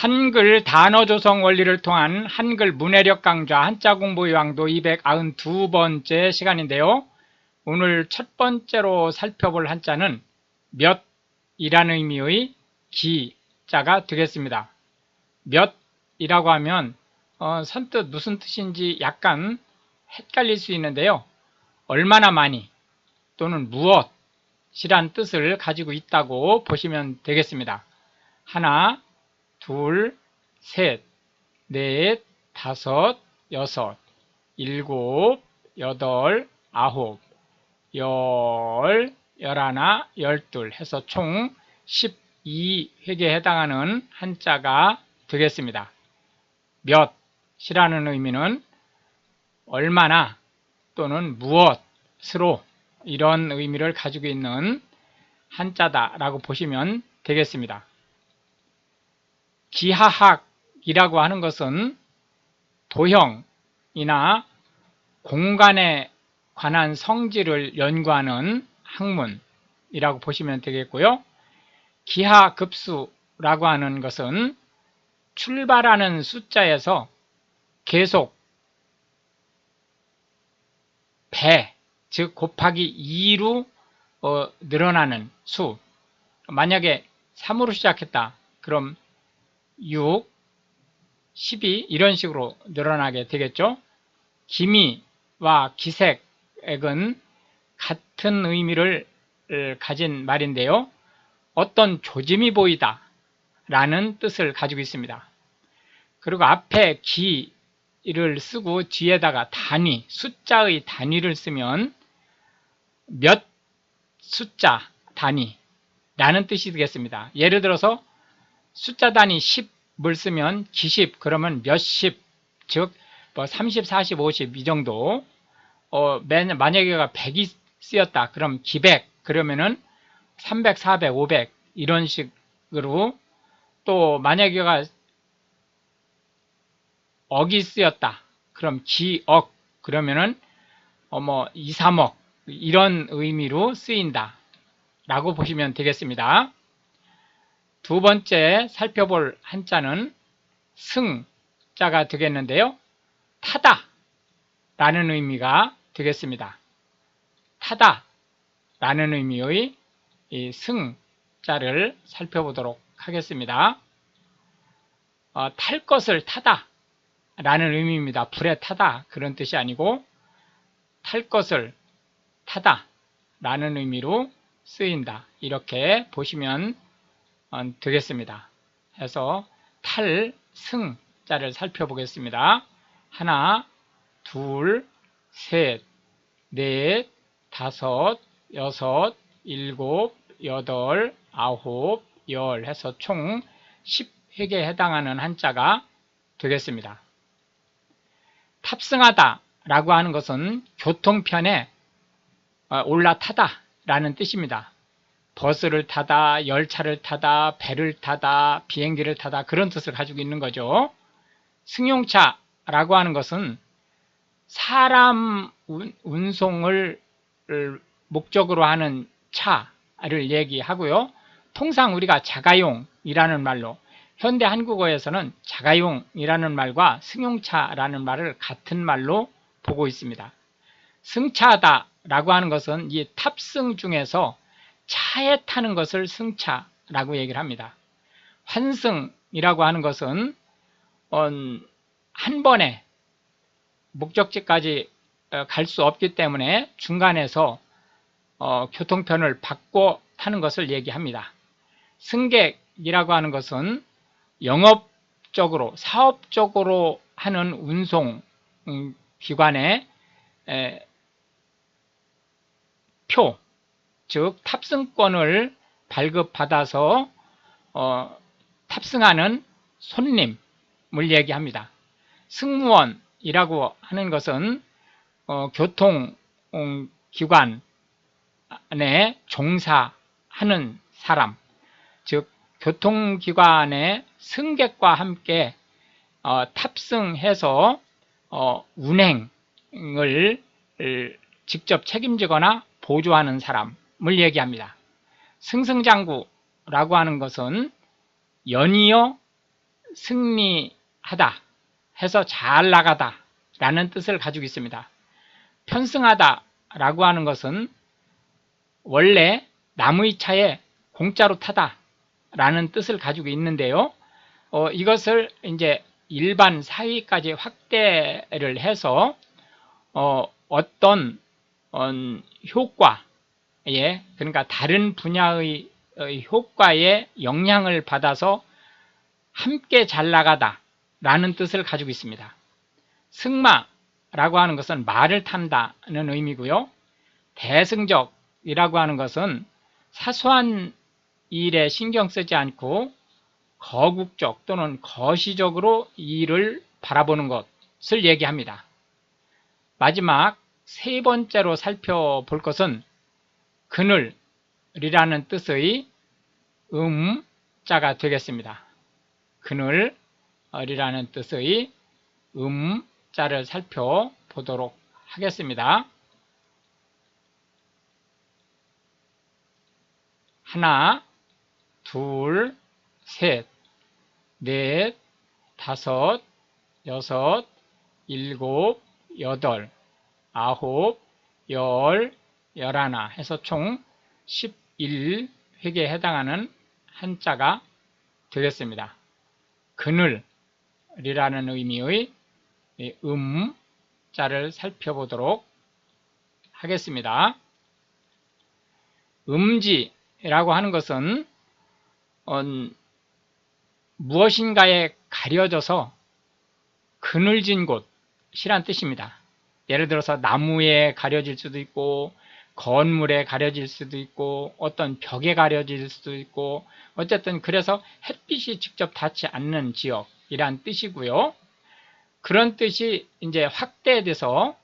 한글 단어 조성 원리를 통한 한글 문해력 강좌 한자 공부 요강도 292번째 시간인데요. 오늘 첫 번째로 살펴볼 한자는 몇이라는 의미의 기자가 되겠습니다. 몇이라고 하면 어, 선뜻 무슨 뜻인지 약간 헷갈릴 수 있는데요. 얼마나 많이 또는 무엇이란 뜻을 가지고 있다고 보시면 되겠습니다. 하나, 둘, 셋, 넷, 다섯, 여섯, 일곱, 여덟, 아홉, 열, 열하나, 열둘 해서 총 12획에 해당하는 한자가 되겠습니다. 몇이라는 의미는 얼마나 또는 무엇으로 이런 의미를 가지고 있는 한자다라고 보시면 되겠습니다. 기하학이라고 하는 것은 도형이나 공간에 관한 성질을 연구하는 학문이라고 보시면 되겠고요. 기하급수라고 하는 것은 출발하는 숫자에서 계속 배, 즉 곱하기 2로 어, 늘어나는 수. 만약에 3으로 시작했다. 그럼 6, 12 이런 식으로 늘어나게 되겠죠. 기미와 기색액은 같은 의미를 가진 말인데요. 어떤 조짐이 보이다 라는 뜻을 가지고 있습니다. 그리고 앞에 기를 쓰고 뒤에다가 단위, 숫자의 단위를 쓰면 몇 숫자 단위 라는 뜻이 되겠습니다. 예를 들어서 숫자 단위 10을 쓰면 기십 그러면 몇십 즉 뭐 30, 40, 50 이 정도 어, 만약에가 100이 쓰였다 그럼 기백 그러면은 300, 400, 500 이런 식으로 또 만약에가 억이 쓰였다 그럼 기억 그러면은 어뭐 2, 3억 이런 의미로 쓰인다 라고 보시면 되겠습니다. 두 번째 살펴볼 한자는 승자가 되겠는데요. 타다 라는 의미가 되겠습니다. 타다 라는 의미의 승자를 살펴보도록 하겠습니다. 어, 탈 것을 타다 라는 의미입니다. 불에 타다 그런 뜻이 아니고 탈 것을 타다 라는 의미로 쓰인다. 이렇게 보시면 어, 되겠습니다. 해서 탈, 승 자를 살펴보겠습니다. 하나, 둘, 셋, 넷, 다섯, 여섯, 일곱, 여덟, 아홉, 열 해서 총 10획에 해당하는 한자가 되겠습니다. 탑승하다 라고 하는 것은 교통편에 어, 올라타다 라는 뜻입니다. 버스를 타다, 열차를 타다, 배를 타다, 비행기를 타다 그런 뜻을 가지고 있는 거죠. 승용차라고 하는 것은 사람 운송을 목적으로 하는 차를 얘기하고요. 통상 우리가 자가용이라는 말로 현대 한국어에서는 자가용이라는 말과 승용차라는 말을 같은 말로 보고 있습니다. 승차다라고 하는 것은 이 탑승 중에서 차에 타는 것을 승차라고 얘기를 합니다. 환승이라고 하는 것은 한 번에 목적지까지 어, 갈수 없기 때문에 중간에서 어, 교통편을 바꿔 타는 것을 얘기합니다. 승객이라고 하는 것은 영업적으로 사업적으로 하는 운송 음, 기관의 표, 즉 탑승권을 발급받아서 어, 탑승하는 손님을 얘기합니다. 승무원이라고 하는 것은 어, 교통기관에 종사하는 사람, 즉 교통기관의 승객과 함께 어, 탑승해서 어, 운행을 직접 책임지거나 보조하는 사람 을 얘기합니다. 승승장구라고 하는 것은 연이어 승리하다 해서 잘 나가다 라는 뜻을 가지고 있습니다. 편승하다 라고 하는 것은 원래 나무의 차에 공짜로 타다 라는 뜻을 가지고 있는데요. 어, 이것을 이제 일반 사위까지 확대를 해서 어, 어떤 어, 효과 에 그러니까 다른 분야의 어, 효과에 영향을 받아서 함께 잘 나가다 라는 뜻을 가지고 있습니다. 승마라고 하는 것은 말을 탄다는 의미고요. 대승적이라고 하는 것은 사소한 일에 신경 쓰지 않고 거국적 또는 거시적으로 일을 바라보는 것을 얘기합니다. 마지막 세 번째로 살펴볼 것은 그늘이라는 뜻의 음 자가 되겠습니다. 그늘이라는 뜻의 음 자를 살펴보도록 하겠습니다. 하나, 둘, 셋, 넷, 다섯, 여섯, 일곱, 여덟, 아홉, 열, 열하나 해서 총 11획에 해당하는 한자가 되겠습니다. 그늘이라는 의미의 음 자를 살펴보도록 하겠습니다. 음지라고 하는 것은 무엇인가에 가려져서 그늘진 곳이란 뜻입니다. 예를 들어서 나무에 가려질 수도 있고 건물에 가려질 수도 있고 어떤 벽에 가려질 수도 있고 어쨌든 그래서 햇빛이 직접 닿지 않는 지역이란 뜻이고요. 그런 뜻이 이제 확대돼서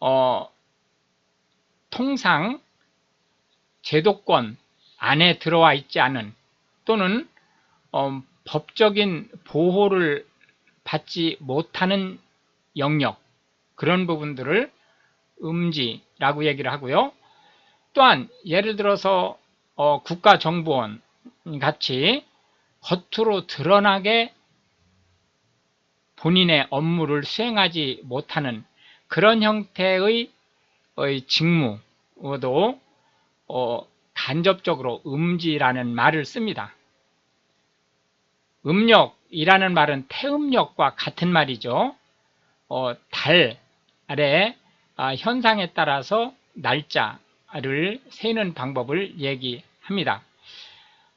어, 통상 제도권 안에 들어와 있지 않은 또는 어, 법적인 보호를 받지 못하는 영역 그런 부분들을 음지 라고 얘기를 하고요. 또한 예를 들어서 어, 국가정보원 같이 겉으로 드러나게 본인의 업무를 수행하지 못하는 그런 형태의 직무도 어, 간접적으로 음지라는 말을 씁니다. 음력이라는 말은 태음력과 같은 말이죠. 어, 달 아래 아, 현상에 따라서 날짜를 세는 방법을 얘기합니다.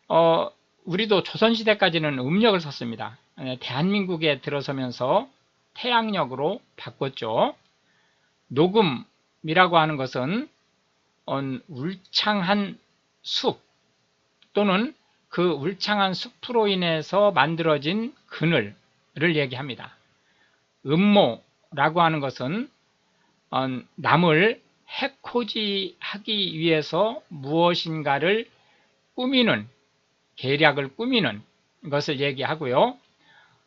어, 우리도 조선시대까지는 음력을 썼습니다. 어, 대한민국에 들어서면서 태양력으로 바꿨죠. 녹음이라고 하는 것은 울창한 숲 또는 그 울창한 숲으로 인해서 만들어진 그늘을 얘기합니다. 음모라고 하는 것은 남을 해코지하기 위해서 무엇인가를 꾸미는 계략을 꾸미는 것을 얘기하고요.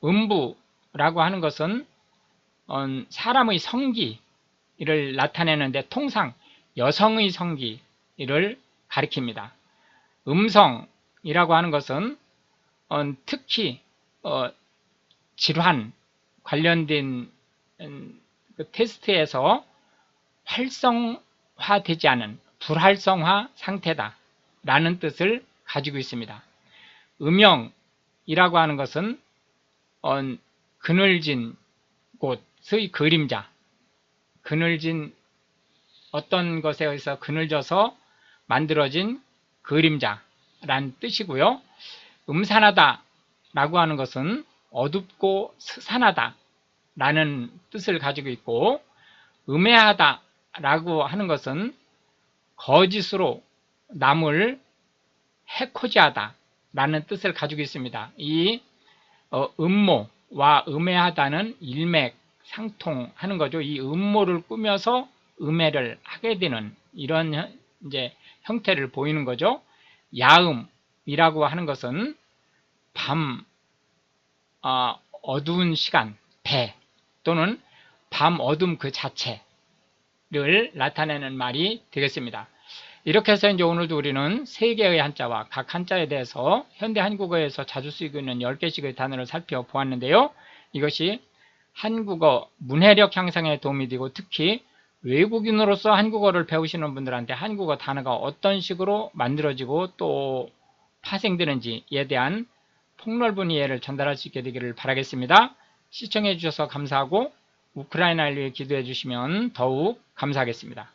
음부라고 하는 것은 사람의 성기를 나타내는데 통상 여성의 성기를 가리킵니다. 음성이라고 하는 것은 특히 어, 질환 관련된 그 테스트에서 활성화되지 않은 불활성화 상태다 라는 뜻을 가지고 있습니다. 음영이라고 하는 것은 그늘진 곳의 그림자 그늘진 어떤 것에 의해서 그늘져서 만들어진 그림자란 뜻이고요. 음산하다 라고 하는 것은 어둡고 스산하다 라는 뜻을 가지고 있고 음해하다 라고 하는 것은 거짓으로 남을 해코지하다 라는 뜻을 가지고 있습니다. 이 어, 음모와 음해하다는 일맥 상통하는 거죠. 이 음모를 꾸며서 음해를 하게 되는 이런 이제 형태를 보이는 거죠. 야음이라고 하는 것은 밤 어, 어두운 시간, 배 또는 밤 어둠 그 자체 를 나타내는 말이 되겠습니다. 이렇게 해서 이제 오늘도 우리는 세 개의 한자와 각 한자에 대해서 현대 한국어에서 자주 쓰이고 있는 10개씩의 단어를 살펴보았는데요. 이것이 한국어 문해력 향상에 도움이 되고 특히 외국인으로서 한국어를 배우시는 분들한테 한국어 단어가 어떤 식으로 만들어지고 또 파생되는지에 대한 폭넓은 이해를 전달할 수 있게 되기를 바라겠습니다. 시청해 주셔서 감사하고 우크라이나를 위해 기도해 주시면 더욱 감사하겠습니다.